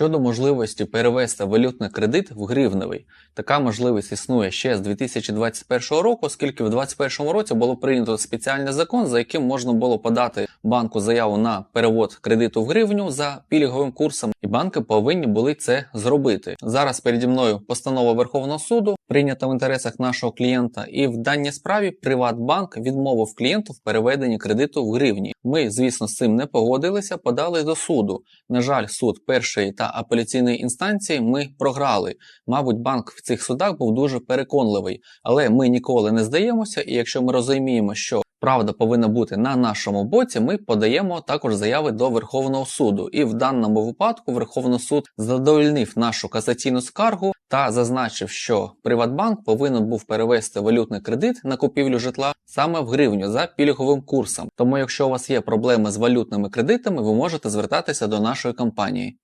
Щодо можливості перевести валютний кредит в гривневий, така можливість існує ще з 2021 року, оскільки в 2021 році було прийнято спеціальний закон, за яким можна було подати банку заяву на перевод кредиту в гривню за пільговим курсом, і банки повинні були це зробити. Зараз переді мною постанова Верховного суду прийнята в інтересах нашого клієнта, і в даній справі Приватбанк відмовив клієнту в переведенні кредиту в гривні. Ми, звісно, з цим не погодилися, подали до суду. На жаль, суд першої та апеляційної інстанції ми програли. Мабуть, банк в цих судах був дуже переконливий, але ми ніколи не здаємося, і якщо ми розуміємо, що правда повинна бути на нашому боці, ми подаємо також заяви до Верховного суду. І в даному випадку Верховний суд задовольнив нашу касаційну скаргу та зазначив, що Приватбанк повинен був перевести валютний кредит на купівлю житла саме в гривню за пільговим курсом. Тому, якщо у вас є проблеми з валютними кредитами, ви можете звертатися до нашої компанії.